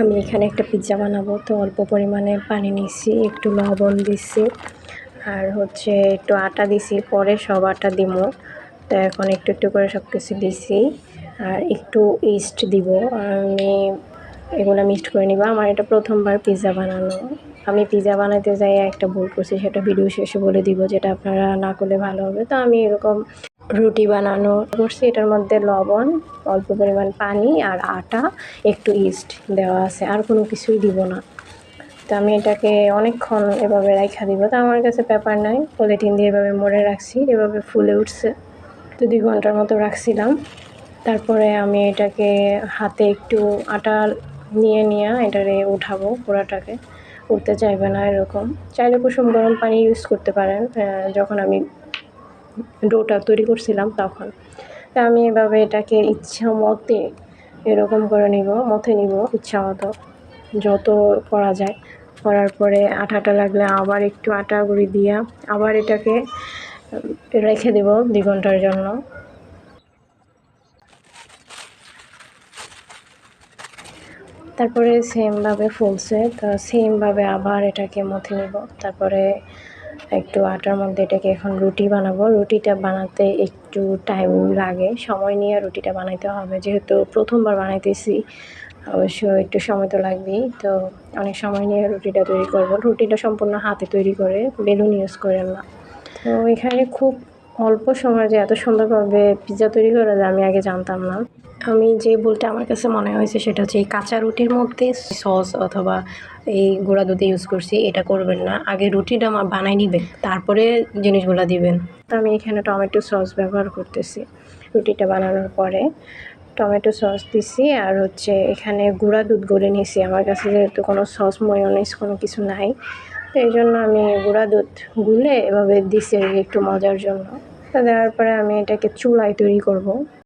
আমি এখানে একটা পিৎজা বানাবো। তো অল্প পরিমাণে পানি নিচ্ছি একটু লবণ দিচ্ছি আর হচ্ছে একটু আটা দিছি, পরে সব আটা দিমো। তো এখন একটু একটু করে সব কিছু দিছি, আর একটু ইস্ট দিব। আমি এগুলো মিক্সড করে নিব। আমার এটা প্রথমবার পিৎজা বানানো। আমি পিৎজা বানাতে যাই, একটা ভুল করছি, সেটা ভিডিও শেষে বলে দিব, যেটা আপনারা না করলে ভালো হবে। তো আমি এরকম রুটি বানানো করছি। এটার মধ্যে লবণ, অল্প পরিমাণ পানি আর আটা, একটু ইস্ট দেওয়া আছে। আর কোনো কিছুই দিব না। তো আমি এটাকে অনেকক্ষণ এভাবে রাখা দিব। তো আমার কাছে পেপার নাই। পলিথিন দিয়ে এভাবে মোড়ে রাখছি। এভাবে ফুলে উঠছে। তো দুই ঘণ্টার মতো রাখছিলাম। তারপরে আমি এটাকে হাতে একটু আটা নিয়ে নিয়ে এটারে উঠাবো পোড়াটাকে। উঠতে চাইবে না এরকম। চাইলে কুসুম গরম পানি ইউজ করতে পারেন। যখন আমি ডোটা তৈরি করছিলাম তখন। তা আমি এভাবে এটাকে ইচ্ছা মতে এরকম করে নিব মতে নিব ইচ্ছা মতো। যত করা যায়। করার পরে আঠাটা লাগলে আবার একটু আটা গুঁড়ি দিয়া আবার এটাকে রেখে দেব দুই ঘণ্টার জন্য। তারপরে সেমভাবে ফুলছে। তো সেমভাবে আবার এটাকে মথে নিব। তারপরে একটু আটার মধ্যে এটাকে এখন রুটি বানাবো। রুটিটা বানাতে একটু টাইম লাগে। সময় নিয়ে রুটিটা বানাইতে হবে। যেহেতু প্রথমবার বানাইতেছি, অবশ্য একটু সময় তো লাগবেই। তো অনেক সময় নিয়ে রুটিটা তৈরি করব। রুটিটা সম্পূর্ণ হাতে তৈরি করে বেলুন ইউজ করে না তো এখানে খুব অল্প সময় যে এত সুন্দরভাবে পিৎজা তৈরি করা যায় আমি আগে জানতাম না। আমি যে বলতে আমার কাছে মনে হয়েছে সেটা হচ্ছে এই কাঁচা রুটির মধ্যে সস অথবা এই গুঁড়া দুধে ইউজ করছি, এটা করবেন না। আগে রুটিটা আমার বানাই নিবেন, তারপরে জিনিসগুলো দিবেন। তো আমি এখানে টমেটো সস ব্যবহার করতেছি রুটিটা বানানোর পরে। টমেটো সস দিছি আর হচ্ছে এখানে গুঁড়া দুধ গলে নিয়েছি। আমার কাছে যেহেতু কোনো সস ময়োনিস কোনো কিছু নাই, তো এই জন্য আমি গুঁড়া দুধ গুলে এভাবে দিছি একটু মজার জন্য। তো দেওয়ার পরে আমি এটাকে চুলায় তৈরি করব।